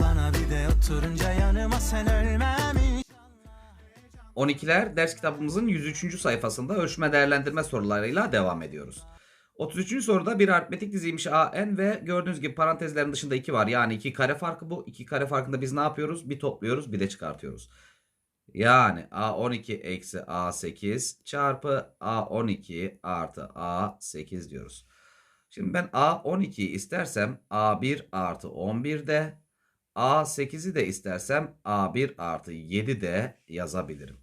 bana bir de oturunca yanıma sen ölmem inşallah 12'ler ders kitabımızın 103. sayfasında ölçme değerlendirme sorularıyla devam ediyoruz. 33. soruda bir aritmetik diziymiş AN ve gördüğünüz gibi parantezlerin dışında 2 var. Yani 2 kare farkı bu. 2 kare farkında biz ne yapıyoruz? Bir topluyoruz bir de çıkartıyoruz. Yani A12 eksi A8 çarpı A12 artı A8 diyoruz. Şimdi ben A12'yi istersem A1 artı 11'de A8'i de istersem A1 artı 7'de yazabilirim.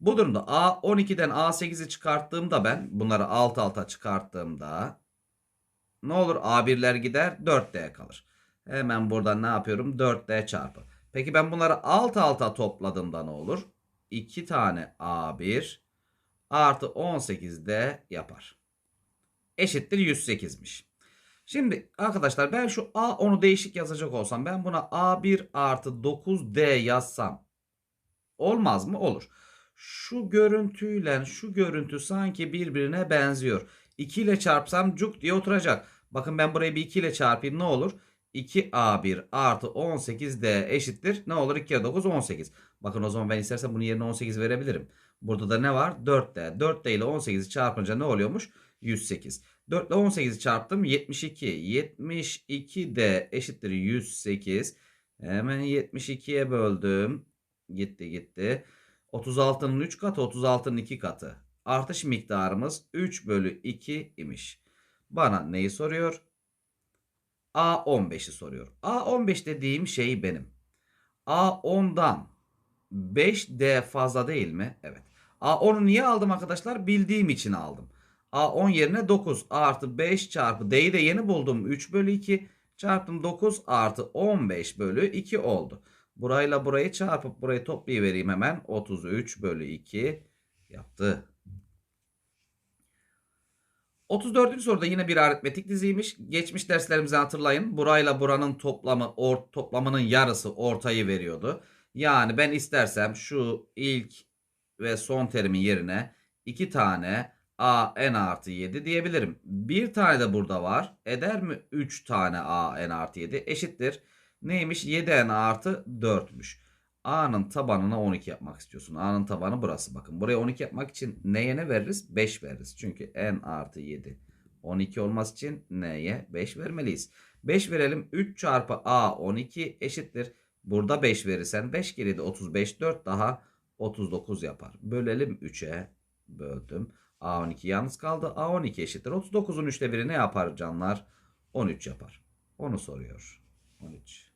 Bu durumda A12'den A8'i çıkarttığımda ben bunları alt alta çıkarttığımda ne olur A1'ler gider 4D kalır. Hemen buradan ne yapıyorum? 4D çarpı. Peki ben bunları alt alta topladığımda ne olur? 2 tane A1 artı 18D yapar. Eşittir 108'miş. Şimdi arkadaşlar ben şu A10'u değişik yazacak olsam ben buna A1 artı 9D yazsam olmaz mı? Olur. Şu görüntüyle şu görüntü sanki birbirine benziyor. 2 ile çarpsam cuk diye oturacak. Bakın ben burayı bir 2 ile çarpayım ne olur? 2A1 artı 18D eşittir. Ne olur? 2 kere 9 18. Bakın o zaman ben istersen bunun yerine 18 verebilirim. Burada da ne var? 4D. 4D ile 18'i çarpınca ne oluyormuş? 108. 4 ile 18'i çarptım. 72. 72D eşittir 108. Hemen 72'ye böldüm. Gitti gitti. 36'nın 3 katı 36'nın 2 katı. Artış miktarımız 3 bölü 2 imiş. Bana neyi soruyor? A15'i soruyor. A15 dediğim şey benim. A10'dan 5D fazla değil mi? Evet. A10'u niye aldım arkadaşlar? Bildiğim için aldım. A10 yerine 9 artı 5 çarpı D'yi de yeni buldum. 3 bölü 2 çarptım 9 artı 15 bölü 2 oldu. Burayla burayı çarpıp burayı toplayıvereyim hemen. 33 bölü 2 yaptı. 34. soruda yine bir aritmetik diziymiş. Geçmiş derslerimizi hatırlayın. Burayla buranın toplamı or, toplamının yarısı ortayı veriyordu. Yani ben istersem şu ilk ve son terimin yerine 2 tane a n artı 7 diyebilirim. Bir tane de burada var. Eder mi 3 tane a n artı 7 eşittir. Neymiş? 7n artı 4'müş. A'nın tabanına 12 yapmak istiyorsun. A'nın tabanı burası. Bakın buraya 12 yapmak için neye ne veririz? 5 veririz. Çünkü n artı 7 12 olması için n'ye 5 vermeliyiz. 5 verelim. 3 çarpı A 12 eşittir. Burada 5 verirsen 5 kere de 35 4 daha 39 yapar. Bölelim 3'e. Böldüm. A12 yalnız kaldı. A12 eşittir. 39'un 3'te biri ne yapar canlar? 13 yapar. Onu soruyor. 13.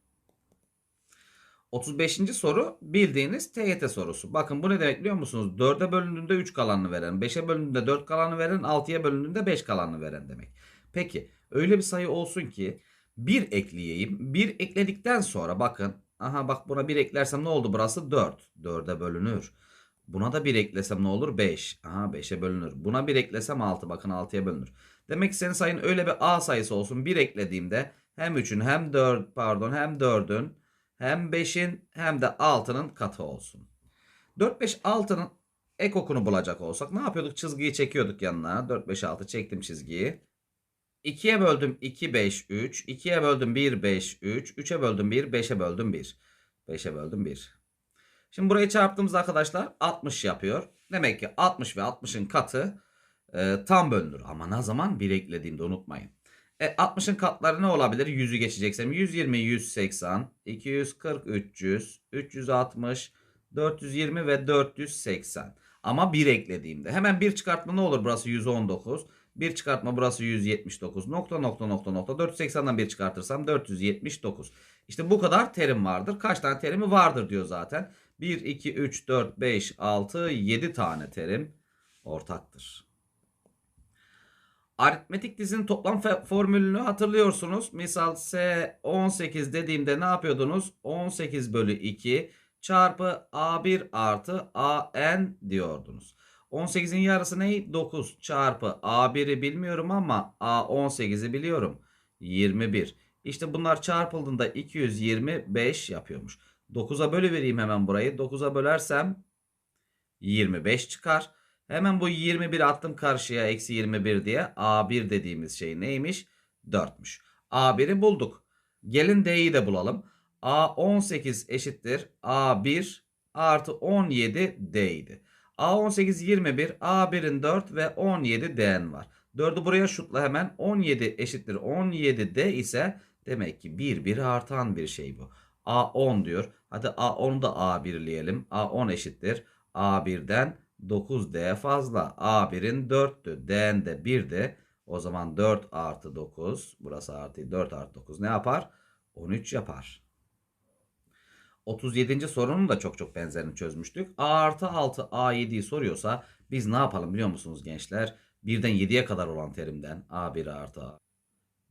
35. soru bildiğiniz TYT sorusu. Bakın bu ne demek biliyor musunuz? 4'e bölündüğünde 3 kalanını veren, 5'e bölündüğünde 4 kalanını veren, 6'ya bölündüğünde 5 kalanını veren demek. Peki öyle bir sayı olsun ki 1 ekleyeyim. 1 ekledikten sonra bakın. Aha bak buna 1 eklersem ne oldu burası? 4. 4'e bölünür. Buna da 1 eklesem ne olur? 5. Aha 5'e bölünür. Buna 1 eklesem 6. Bakın 6'ya bölünür. Demek ki senin sayın öyle bir A sayısı olsun. 1 eklediğimde hem 3'ün hem 4 pardon hem 4'ün hem 5'in hem de 6'nın katı olsun. 4, 5, 6'nın ek okunu bulacak olsak ne yapıyorduk? Çizgiyi çekiyorduk yanına. 4, 5, 6 çektim çizgiyi. 2'ye böldüm 2, 5, 3. 2'ye böldüm 1, 5, 3. 3'e böldüm 1, 5'e böldüm 1. 5'e böldüm 1. Şimdi burayı çarptığımızda arkadaşlar 60 yapıyor. Demek ki 60 ve 60'ın katı e, tam bölünür. Ama ne zaman? 1 eklediğimde unutmayın. E, 60'ın katları ne olabilir? 100'ü geçeceksem 120, 180, 240, 300, 360, 420 ve 480. Ama 1 eklediğimde. Hemen 1 çıkartma ne olur? Burası 119. 1 çıkartma burası 179. Nokta nokta nokta nokta. 480'den 1 çıkartırsam 479. İşte bu kadar terim vardır. Kaç tane terimi vardır diyor zaten. 1, 2, 3, 4, 5, 6, 7 tane terim ortaktır. Aritmetik dizinin toplam formülünü hatırlıyorsunuz. Misal S 18 dediğimde ne yapıyordunuz? 18 bölü 2 çarpı A1 artı AN diyordunuz. 18'in yarısı ne? 9 çarpı A1'i bilmiyorum ama A18'i biliyorum. 21. İşte bunlar çarpıldığında 225 yapıyormuş. 9'a bölü vereyim hemen burayı. 9'a bölersem 25 çıkar. Hemen bu 21 attım karşıya eksi 21 diye. A1 dediğimiz şey neymiş? 4'müş. A1'i bulduk. Gelin D'yi de bulalım. A18 eşittir A1 artı 17 D idi. A18 21, A1'in 4 ve 17 D'nin var. 4'ü buraya şutla hemen 17 eşittir 17 D ise demek ki 1 1 artan bir şey bu. A10 diyor. Hadi A10'u da A1'leyelim. A10 eşittir. A1'den 9D fazla. A1'in 4'tü. D'nin de 1'di. O zaman 4 artı 9. Burası artı 4 artı 9 ne yapar? 13 yapar. 37. sorunun da çok çok benzerini çözmüştük. A artı 6 A7'yi soruyorsa biz ne yapalım biliyor musunuz gençler? 1'den 7'ye kadar olan terimden A1 artı A.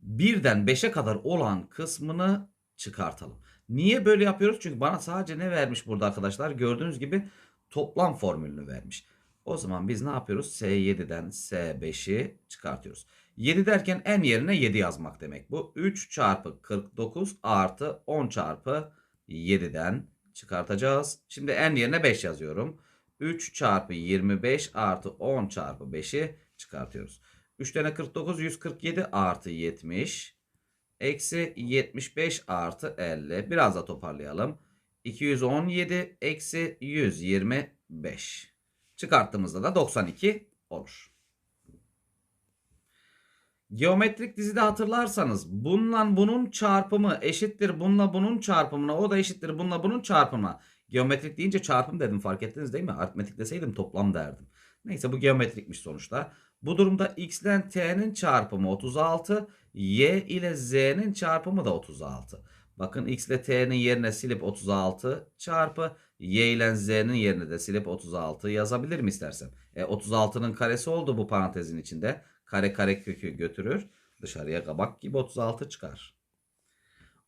1'den 5'e kadar olan kısmını çıkartalım. Niye böyle yapıyoruz? Çünkü bana sadece ne vermiş burada arkadaşlar? Gördüğünüz gibi toplam formülünü vermiş. O zaman biz ne yapıyoruz? S7'den S5'i çıkartıyoruz. 7 derken en yerine 7 yazmak demek bu. 3 çarpı 49 artı 10 çarpı 7'den çıkartacağız. Şimdi en yerine 5 yazıyorum. 3 çarpı 25 artı 10 çarpı 5'i çıkartıyoruz. 3 tane 49 147 artı 70 eksi 75 artı 50. Biraz da toparlayalım. 217 eksi 125. Çıkarttığımızda da 92 olur. Geometrik dizide hatırlarsanız bununla bunun çarpımı eşittir bununla bunun çarpımına o da eşittir bununla bunun çarpımına. Geometrik deyince çarpım dedim fark ettiniz değil mi? Aritmetik deseydim toplam derdim. Neyse bu geometrikmiş sonuçta. Bu durumda x ile t'nin çarpımı 36, y ile z'nin çarpımı da 36. Bakın x ile t'nin yerine silip 36 çarpı y ile z'nin yerine de silip 36 yazabilirim istersem. E, 36'nın karesi oldu bu parantezin içinde. Kare kare kökü götürür. Dışarıya kabak gibi 36 çıkar.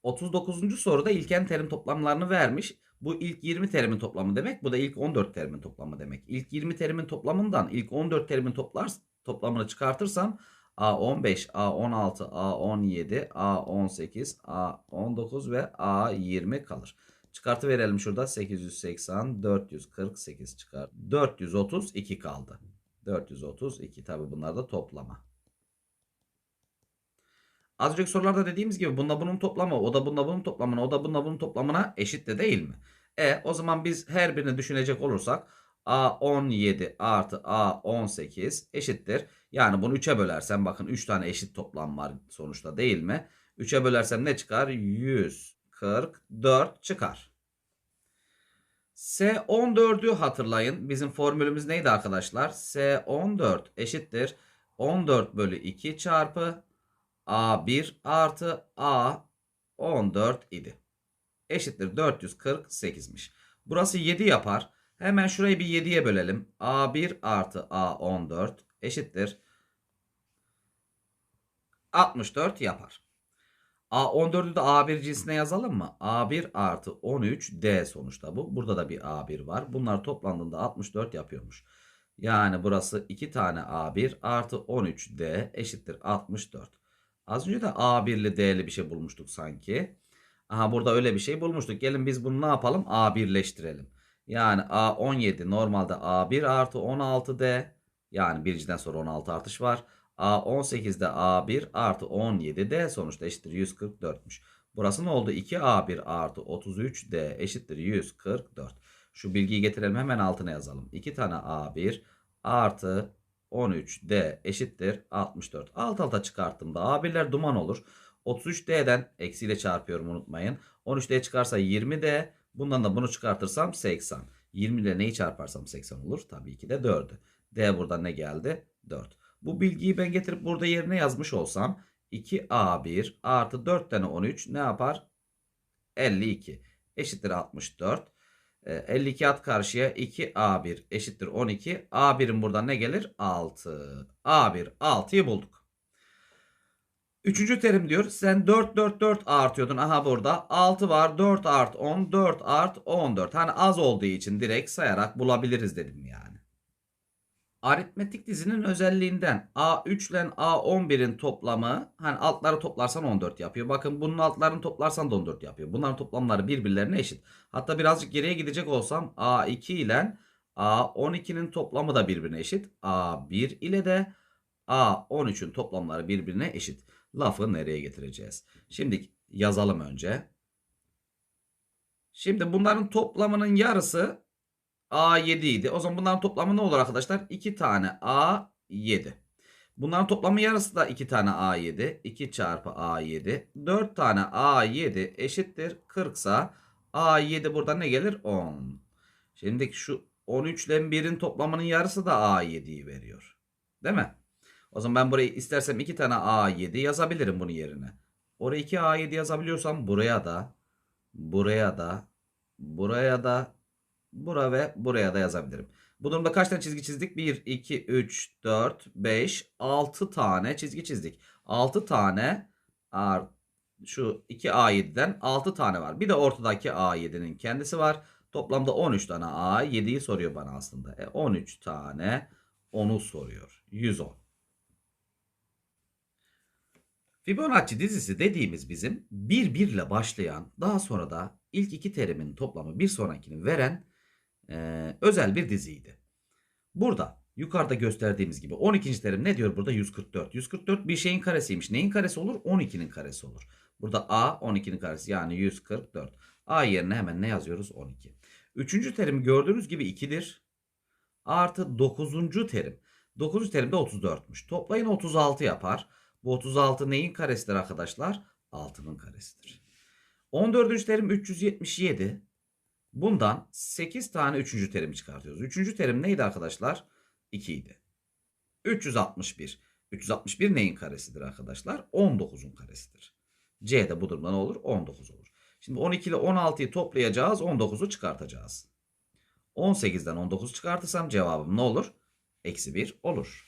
39. soruda ilken terim toplamlarını vermiş. Bu ilk 20 terimin toplamı demek. Bu da ilk 14 terimin toplamı demek. İlk 20 terimin toplamından ilk 14 terimin toplar, toplamını çıkartırsam A15, A16, A17, A18, A19 ve A20 kalır. Çıkartı verelim şurada 880, 448 çıkar. 432 kaldı. 432 tabi bunlar da toplama. Az önceki sorularda dediğimiz gibi bunda bunun toplamı, o da bunda bunun toplamına, o da bunda bunun toplamına eşit de değil mi? E o zaman biz her birini düşünecek olursak A17 artı A18 eşittir. Yani bunu 3'e bölersem bakın 3 tane eşit toplam var sonuçta değil mi? 3'e bölersem ne çıkar? 144 çıkar. S14'ü hatırlayın. Bizim formülümüz neydi arkadaşlar? S14 eşittir. 14 bölü 2 çarpı A1 artı A14 idi. Eşittir 448'miş. Burası 7 yapar. Hemen şurayı bir 7'ye bölelim. A1 artı A14 eşittir. 64 yapar. A14'ü de A1 cinsine yazalım mı? A1 artı 13 D sonuçta bu. Burada da bir A1 var. Bunlar toplandığında 64 yapıyormuş. Yani burası 2 tane A1 artı 13 D eşittir 64. Az önce de A1'li D'li bir şey bulmuştuk sanki. Aha burada öyle bir şey bulmuştuk. Gelin biz bunu ne yapalım? A1'leştirelim. Yani A17 normalde A1 artı 16D. Yani biriciden sonra 16 artış var. A18'de A1 artı 17D sonuçta eşittir 144'müş. Burası ne oldu? 2A1 artı 33D eşittir 144. Şu bilgiyi getirelim hemen altına yazalım. 2 tane A1 artı 13D eşittir 64. Alt alta çıkarttığımda A1'ler duman olur. 33D'den eksiyle çarpıyorum unutmayın. 13D çıkarsa 20D. Bundan da bunu çıkartırsam 80. 20 ile neyi çarparsam 80 olur. Tabii ki de 4'ü. D burada ne geldi? 4. Bu bilgiyi ben getirip burada yerine yazmış olsam 2A1 artı 4 tane 13 ne yapar? 52 eşittir 64. 52 at karşıya 2A1 eşittir 12. A1'in buradan ne gelir? 6. A1 6'yı bulduk. Üçüncü terim diyor. Sen 4 4 4 artıyordun. Aha burada 6 var. 4 art 10 4 art 14. Hani az olduğu için direkt sayarak bulabiliriz dedim yani. Aritmetik dizinin özelliğinden A3 ile A11'in toplamı hani altları toplarsan 14 yapıyor. Bakın bunun altlarını toplarsan da 14 yapıyor. Bunların toplamları birbirlerine eşit. Hatta birazcık geriye gidecek olsam A2 ile A12'nin toplamı da birbirine eşit. A1 ile de A13'ün toplamları birbirine eşit. Lafı nereye getireceğiz? Şimdi yazalım önce. Şimdi bunların toplamının yarısı A7 idi. O zaman bunların toplamı ne olur arkadaşlar? 2 tane A7. Bunların toplamı yarısı da 2 tane A7. 2 çarpı A7. 4 tane A7 eşittir 40 sa A7 burada ne gelir? 10. Şimdi şu 13 ile 1'in toplamının yarısı da A7'yi veriyor. Değil mi? O zaman ben burayı istersem 2 tane A7 yazabilirim bunun yerine. Oraya 2 A7 yazabiliyorsam buraya da buraya da buraya da bura ve buraya da yazabilirim. Bu durumda kaç tane çizgi çizdik? 1, 2, 3, 4, 5, 6 tane çizgi çizdik. 6 tane şu 2A7'den 6 tane var. Bir de ortadaki A7'nin kendisi var. Toplamda 13 tane A7'yi soruyor bana aslında. E 13 tane 10'u soruyor. 110. Fibonacci dizisi dediğimiz bizim bir bir ile başlayan daha sonra da ilk iki terimin toplamı bir sonrakini veren eee, özel bir diziydi. Burada yukarıda gösterdiğimiz gibi 12. terim ne diyor burada? 144. 144 bir şeyin karesiymiş. Neyin karesi olur? 12'nin karesi olur. Burada A 12'nin karesi yani 144. A yerine hemen ne yazıyoruz? 12. Üçüncü terim gördüğünüz gibi 2'dir. Artı 9. terim. 9. terim de 34'müş. Toplayın 36 yapar. Bu 36 neyin karesidir arkadaşlar? 6'nın karesidir. 14. terim 377. Bundan 8 tane 3. terim çıkartıyoruz. 3. terim neydi arkadaşlar? 2 idi. 361. 361 neyin karesidir arkadaşlar? 19'un karesidir. C de bu durumda ne olur? 19 olur. Şimdi 12 ile 16'yı toplayacağız. 19'u çıkartacağız. 18'den 19 çıkartırsam cevabım ne olur? Eksi 1 olur.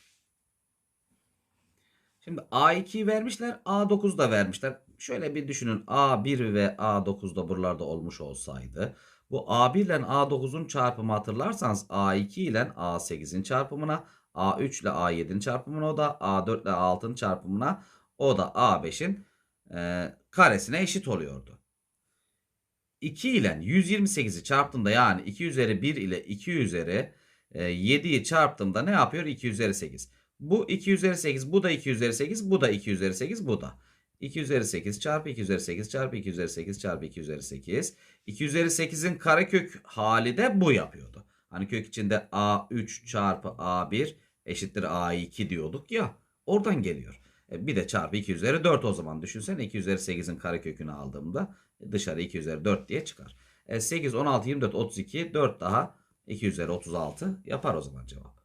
Şimdi A2'yi vermişler. A9'u da vermişler. Şöyle bir düşünün. A1 ve A9 da buralarda olmuş olsaydı. Bu A1 ile A9'un çarpımı hatırlarsanız A2 ile A8'in çarpımına, A3 ile A7'in çarpımına o da A4 ile A6'nın çarpımına o da A5'in e, karesine eşit oluyordu. 2 ile 128'i çarptığımda yani 2 üzeri 1 ile 2 üzeri e, 7'yi çarptığımda ne yapıyor? 2 üzeri 8. Bu 2 üzeri 8, bu da 2 üzeri 8, bu da 2 üzeri 8, bu da. 2 üzeri 8 çarpı 2 üzeri 8 çarpı 2 üzeri 8 çarpı 2 üzeri 8. 2 üzeri 8'in karekök hali de bu yapıyordu. Hani kök içinde A3 çarpı A1 eşittir A2 diyorduk ya. Oradan geliyor. E, bir de çarpı 2 üzeri 4 o zaman düşünsene 2 üzeri 8'in karekökünü aldığımda dışarı 2 üzeri 4 diye çıkar. E, 8, 16, 24, 32, 4 daha 2 üzeri 36 yapar o zaman cevap.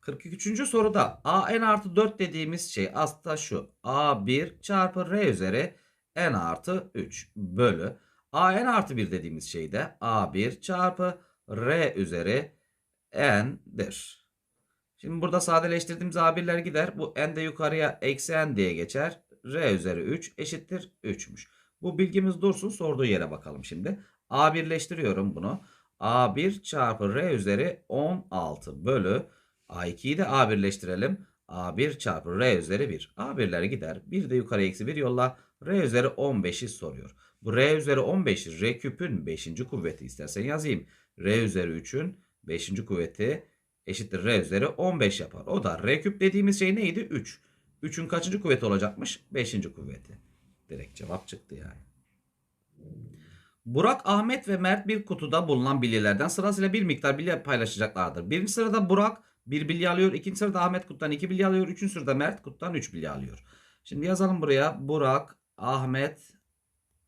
43. soruda a n artı 4 dediğimiz şey aslında şu. a1 çarpı r üzeri n artı 3 bölü. a n artı 1 dediğimiz şey de a1 çarpı r üzeri n'dir. Şimdi burada sadeleştirdiğimiz a1'ler gider. Bu n de yukarıya eksi n diye geçer. r üzeri 3 eşittir 3'müş. Bu bilgimiz dursun sorduğu yere bakalım şimdi. a birleştiriyorum bunu. a1 çarpı r üzeri 16 bölü A2'yi de A birleştirelim. A1 çarpı R üzeri 1. A1'ler gider. Bir de yukarı eksi 1 yolla. R üzeri 15'i soruyor. Bu R üzeri 15 R küpün 5. kuvveti istersen yazayım. R üzeri 3'ün 5. kuvveti eşittir R üzeri 15 yapar. O da R küp dediğimiz şey neydi? 3. 3'ün kaçıncı kuvveti olacakmış? 5. kuvveti. Direkt cevap çıktı yani. Burak, Ahmet ve Mert bir kutuda bulunan bilyelerden sırasıyla bir miktar bilye paylaşacaklardır. Birinci sırada Burak 1 bilye alıyor. ikinci sırada Ahmet Kut'tan 2 bilye alıyor. Üçüncü sırada Mert Kut'tan 3 bilye alıyor. Şimdi yazalım buraya. Burak, Ahmet,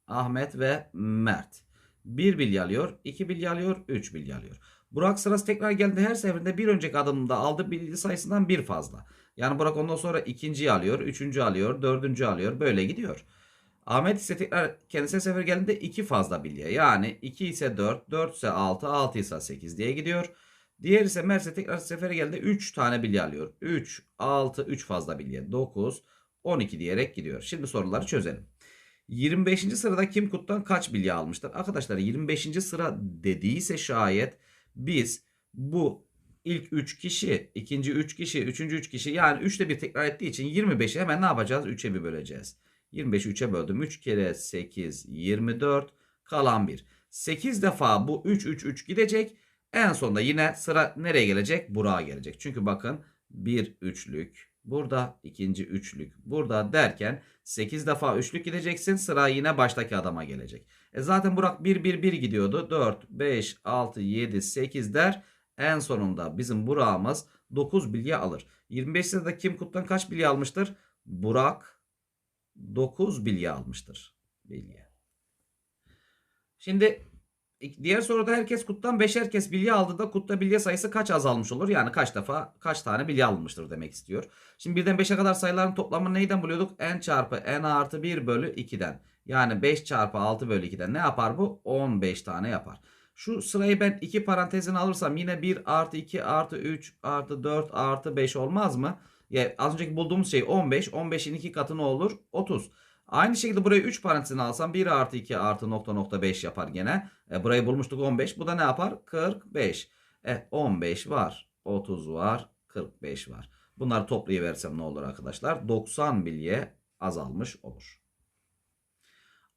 Ahmet ve Mert. 1 bilye alıyor. 2 bilye alıyor. 3 bilye alıyor. Burak sırası tekrar geldi. Her seferinde bir önceki adımda aldığı bilgi sayısından bir fazla. Yani Burak ondan sonra ikinciyi alıyor. Üçüncü alıyor. Dördüncü alıyor. Böyle gidiyor. Ahmet ise tekrar kendisine sefer geldiğinde 2 fazla bilye. Yani 2 ise 4, 4 ise 6, 6 ise 8 diye gidiyor. Diğer ise Merse tekrar sefere geldi 3 tane bilye alıyor. 3, 6, 3 fazla bilye. 9, 12 diyerek gidiyor. Şimdi soruları çözelim. 25. sırada kim kuttan kaç bilye almıştır? Arkadaşlar 25. sıra dediyse şayet biz bu ilk 3 kişi, ikinci 3 kişi, üçüncü 3 kişi yani 3'te bir tekrar ettiği için 25'i hemen ne yapacağız? 3'e bir böleceğiz. 25'i 3'e böldüm. 3 kere 8, 24 kalan 1. 8 defa bu 3, 3, 3 gidecek. En sonunda yine sıra nereye gelecek? Burak'a gelecek. Çünkü bakın bir üçlük, Burada ikinci üçlük. Burada derken 8 defa üçlük gideceksin. Sıra yine baştaki adama gelecek. E zaten Burak 1 1 1 gidiyordu. 4 5 6 7 8 der. En sonunda bizim Burak'ımız 9 bilye alır. 25 sırada kim kuttan kaç bilye almıştır? Burak 9 bilye almıştır. Bilye. Şimdi diğer soruda herkes kuttan 5 herkes bilye aldı da kutta bilye sayısı kaç azalmış olur? Yani kaç defa kaç tane bilye alınmıştır demek istiyor. Şimdi birden 5'e kadar sayıların toplamını neyden buluyorduk? n çarpı n artı 1 bölü 2'den. Yani 5 çarpı 6 bölü 2'den ne yapar bu? 15 tane yapar. Şu sırayı ben 2 parantezine alırsam yine 1 artı 2 artı 3 artı 4 artı 5 olmaz mı? Ya az önceki bulduğumuz şey 15. 15'in 2 katı ne olur? 30. Aynı şekilde burayı 3 parantezine alsam 1 artı 2 artı nokta nokta 5 yapar gene. E, burayı bulmuştuk 15. Bu da ne yapar? 45. E, 15 var. 30 var. 45 var. Bunları toplayıversem ne olur arkadaşlar? 90 bilye azalmış olur.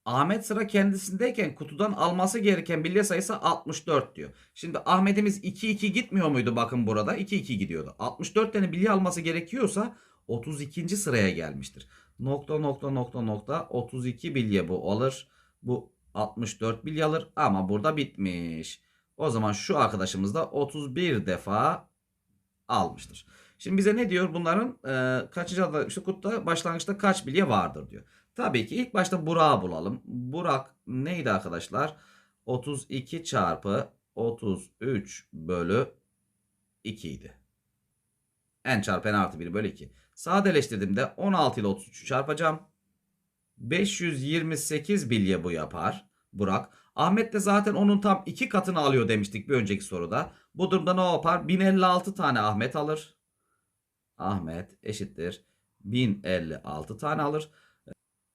Ahmet sıra kendisindeyken kutudan alması gereken bilye sayısı 64 diyor. Şimdi Ahmet'imiz 2-2 gitmiyor muydu bakın burada? 2-2 gidiyordu. 64 tane bilye alması gerekiyorsa 32. sıraya gelmiştir. Nokta nokta nokta nokta 32 bilye bu alır. Bu 64 bilye alır ama burada bitmiş. O zaman şu arkadaşımız da 31 defa almıştır. Şimdi bize ne diyor? Bunların e, kaçıncı adı işte kutta başlangıçta kaç bilye vardır diyor. Tabii ki ilk başta Burak'ı bulalım. Burak neydi arkadaşlar? 32 çarpı 33 bölü 2 idi. n çarpı n artı 1 bölü 2. Sadeleştirdiğimde 16 ile 33'ü çarpacağım. 528 bilye bu yapar. Burak. Ahmet de zaten onun tam iki katını alıyor demiştik bir önceki soruda. Bu durumda ne yapar? 1056 tane Ahmet alır. Ahmet eşittir. 1056 tane alır.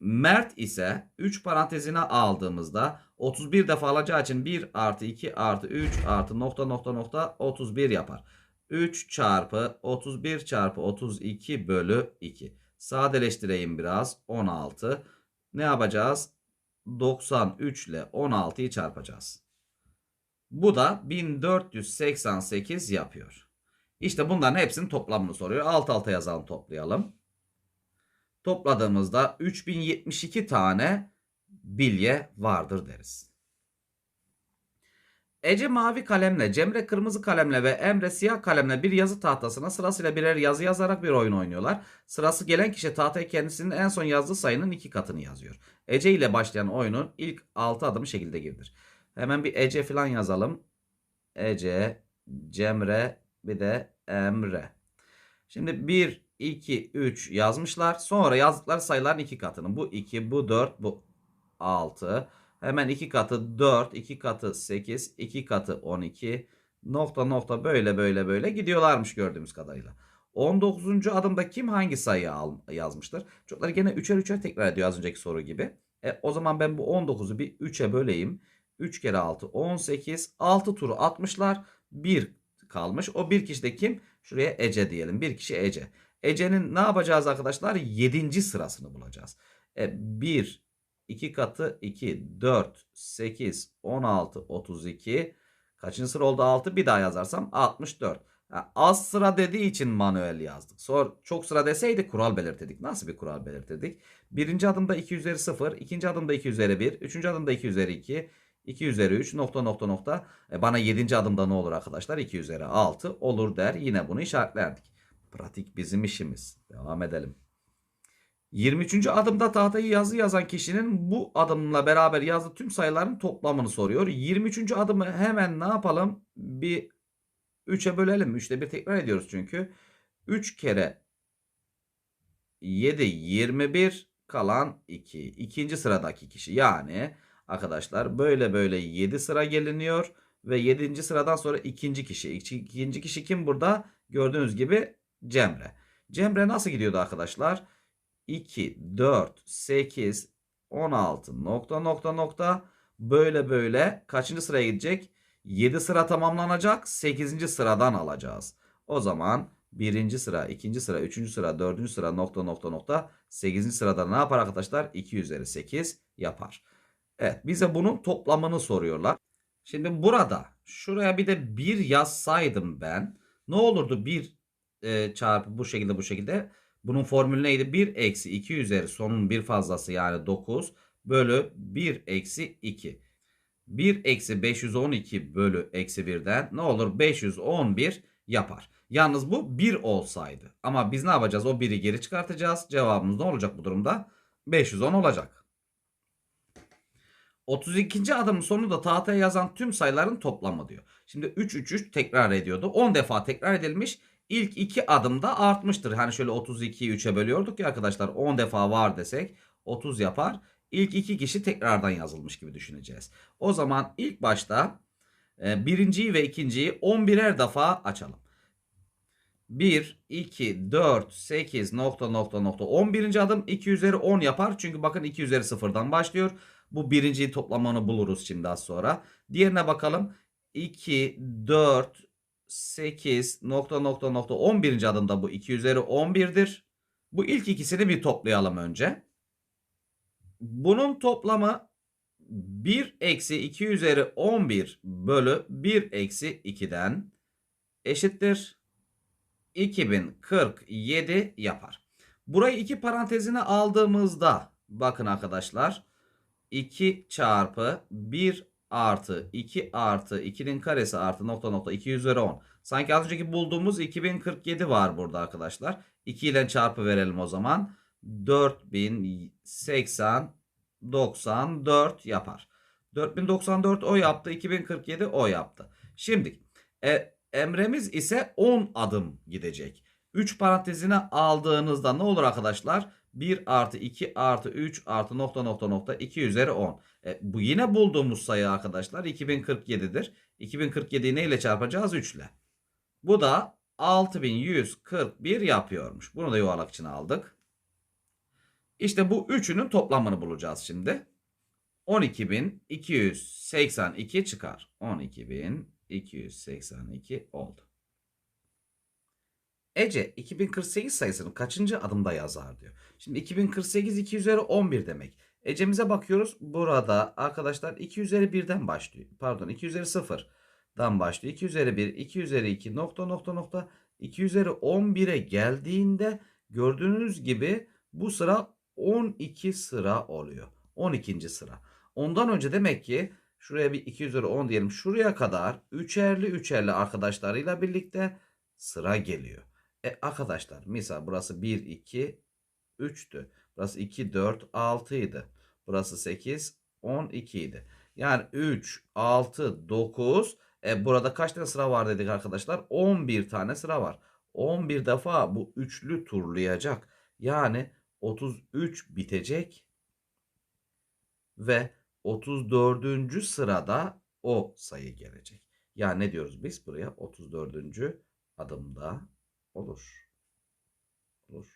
Mert ise 3 parantezine aldığımızda 31 defa alacağı için 1 artı 2 artı 3 artı nokta nokta nokta 31 yapar. 3 çarpı 31 çarpı 32 bölü 2. Sadeleştireyim biraz. 16. Ne yapacağız? 93 ile 16'yı çarpacağız. Bu da 1488 yapıyor. İşte bunların hepsinin toplamını soruyor. Alt alta yazalım toplayalım. Topladığımızda 3072 tane bilye vardır deriz. Ece mavi kalemle, Cemre kırmızı kalemle ve Emre siyah kalemle bir yazı tahtasına sırasıyla birer yazı yazarak bir oyun oynuyorlar. Sırası gelen kişi tahtaya kendisinin en son yazdığı sayının iki katını yazıyor. Ece ile başlayan oyunun ilk 6 adımı şekilde gibidir. Hemen bir Ece falan yazalım. Ece, Cemre, bir de Emre. Şimdi 1, 2, 3 yazmışlar. Sonra yazdıkları sayıların iki katını. Bu 2, bu 4, bu 6. Hemen 2 katı 4, 2 katı 8, 2 katı 12. Nokta nokta böyle böyle böyle gidiyorlarmış gördüğümüz kadarıyla. 19. adımda kim hangi sayıyı al, yazmıştır? Çocuklar gene üçer üçer tekrar ediyor az önceki soru gibi. E, o zaman ben bu 19'u bir 3'e böleyim. 3 kere 6 18. 6 turu atmışlar. 1 kalmış. O bir kişi de kim? Şuraya Ece diyelim. Bir kişi Ece. Ece'nin ne yapacağız arkadaşlar? 7. sırasını bulacağız. E, 1, 2 katı 2, 4, 8, 16, 32. Kaçıncı sıra oldu 6? Bir daha yazarsam 64. Ha, az sıra dediği için manuel yazdık. Sonra çok sıra deseydi kural belirtirdik. Nasıl bir kural belirtirdik? Birinci adımda 2 üzeri 0, ikinci adımda 2 üzeri 1, üçüncü adımda 2 üzeri 2, 2 üzeri 3 nokta nokta nokta. E bana 7. adımda ne olur arkadaşlar? 2 üzeri 6 olur der. Yine bunu işaretlerdik. Pratik bizim işimiz. Devam edelim. 23. adımda tahtayı yazı yazan kişinin bu adımla beraber yazdığı tüm sayıların toplamını soruyor. 23. adımı hemen ne yapalım? Bir 3'e bölelim. 3'te bir tekrar ediyoruz çünkü. 3 kere 7 21 kalan 2. İkinci sıradaki kişi yani arkadaşlar böyle böyle 7 sıra geliniyor ve 7. sıradan sonra ikinci kişi. İkinci kişi kim burada? Gördüğünüz gibi Cemre. Cemre nasıl gidiyordu arkadaşlar? 2, 4, 8, 16 nokta nokta nokta böyle böyle kaçıncı sıraya gidecek? 7 sıra tamamlanacak. 8. sıradan alacağız. O zaman 1. sıra, 2. sıra, 3. sıra, 4. sıra nokta nokta nokta 8. sırada ne yapar arkadaşlar? 2 üzeri 8 yapar. Evet bize bunun toplamını soruyorlar. Şimdi burada şuraya bir de 1 yazsaydım ben ne olurdu 1 e, çarpı bu şekilde bu şekilde Bunun formülü neydi? 1 eksi 2 üzeri sonun bir fazlası yani 9 bölü 1 eksi 2. 1 eksi 512 bölü eksi 1'den ne olur? 511 yapar. Yalnız bu 1 olsaydı. Ama biz ne yapacağız? O 1'i geri çıkartacağız. Cevabımız ne olacak bu durumda? 510 olacak. 32. adımın sonunda tahtaya yazan tüm sayıların toplamı diyor. Şimdi 3 3 3 tekrar ediyordu. 10 defa tekrar edilmiş. İlk iki adımda artmıştır. Hani şöyle 32'yi 3'e bölüyorduk ya arkadaşlar. 10 defa var desek 30 yapar. İlk iki kişi tekrardan yazılmış gibi düşüneceğiz. O zaman ilk başta e, birinciyi ve ikinciyi 11'er defa açalım. 1, 2, 4, 8 nokta nokta nokta 11. adım 2 üzeri 10 yapar. Çünkü bakın 2 üzeri sıfırdan başlıyor. Bu birinciyi toplamını buluruz şimdi az sonra. Diğerine bakalım. 2, 4, 8 nokta nokta nokta 11. adımda bu 2 üzeri 11'dir. Bu ilk ikisini bir toplayalım önce. Bunun toplamı 1 eksi 2 üzeri 11 bölü 1 eksi 2'den eşittir. 2047 yapar. Burayı iki parantezine aldığımızda bakın arkadaşlar 2 çarpı 1 artı 2 artı 2'nin karesi artı nokta nokta 2 üzeri 10. Sanki az önceki bulduğumuz 2047 var burada arkadaşlar. 2 ile çarpı verelim o zaman. 4080 94 yapar. 4094 o yaptı. 2047 o yaptı. Şimdi e, emremiz ise 10 adım gidecek. 3 parantezine aldığınızda ne olur arkadaşlar? 1 artı 2 artı 3 artı nokta nokta nokta 2 üzeri 10. E, bu yine bulduğumuz sayı arkadaşlar 2047'dir. 2047'yi neyle çarpacağız? 3 ile. Bu da 6141 yapıyormuş. Bunu da yuvarlak içine aldık. İşte bu üçünün toplamını bulacağız şimdi. 12.282 çıkar. 12.282 oldu. Ece 2048 sayısını kaçıncı adımda yazar diyor. Şimdi 2048 2 üzeri 11 demek. Ece'mize bakıyoruz. Burada arkadaşlar 2 üzeri 1'den başlıyor. Pardon 2 üzeri 0'dan başlıyor. 2 üzeri 1, 2 üzeri 2 nokta nokta nokta 2 üzeri 11'e geldiğinde gördüğünüz gibi bu sıra 12 sıra oluyor. 12. sıra. Ondan önce demek ki şuraya bir 2 üzeri 10 diyelim. Şuraya kadar üçerli üçerli arkadaşlarıyla birlikte sıra geliyor. E arkadaşlar misal burası 1, 2, 3'tü. Burası 2, 4, 6 idi. Burası 8, 12 idi. Yani 3, 6, 9. E burada kaç tane sıra var dedik arkadaşlar? 11 tane sıra var. 11 defa bu üçlü turlayacak. Yani 33 bitecek. Ve 34. sırada o sayı gelecek. Yani ne diyoruz biz buraya? 34. adımda olur. Olur.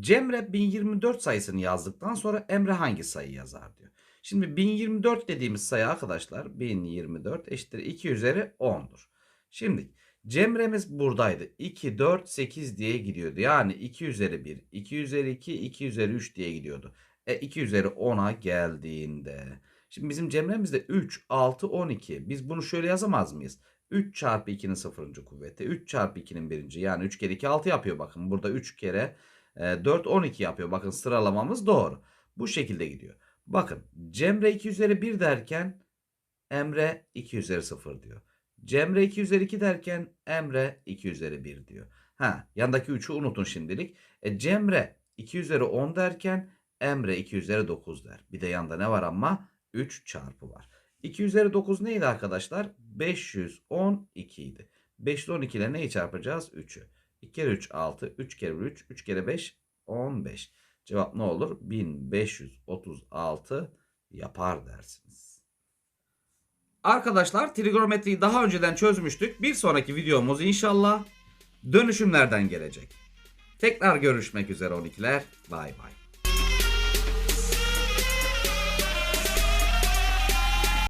Cemre 1024 sayısını yazdıktan sonra Emre hangi sayı yazar diyor. Şimdi 1024 dediğimiz sayı arkadaşlar 1024 eşittir 2 üzeri 10'dur. Şimdi Cemre'miz buradaydı. 2, 4, 8 diye gidiyordu. Yani 2 üzeri 1, 2 üzeri 2, 2 üzeri 3 diye gidiyordu. E 2 üzeri 10'a geldiğinde. Şimdi bizim Cemre'mizde 3, 6, 12. Biz bunu şöyle yazamaz mıyız? 3 çarpı 2'nin sıfırıncı kuvveti. 3 çarpı 2'nin birinci. Yani 3 kere 2 6 yapıyor bakın. Burada 3 kere 4 12 yapıyor. Bakın sıralamamız doğru. Bu şekilde gidiyor. Bakın Cemre 2 üzeri 1 derken Emre 2 üzeri 0 diyor. Cemre 2 üzeri 2 derken Emre 2 üzeri 1 diyor. Ha, yandaki 3'ü unutun şimdilik. E, Cemre 2 üzeri 10 derken Emre 2 üzeri 9 der. Bir de yanda ne var ama 3 çarpı var. 2 üzeri 9 neydi arkadaşlar? 512 idi. 512 ile neyi çarpacağız? 3'ü. 2 kere 3 6, 3 kere 3, 3 kere 5 15. Cevap ne olur? 1536 yapar dersiniz. Arkadaşlar trigonometriyi daha önceden çözmüştük. Bir sonraki videomuz inşallah dönüşümlerden gelecek. Tekrar görüşmek üzere 12'ler. Bay bay.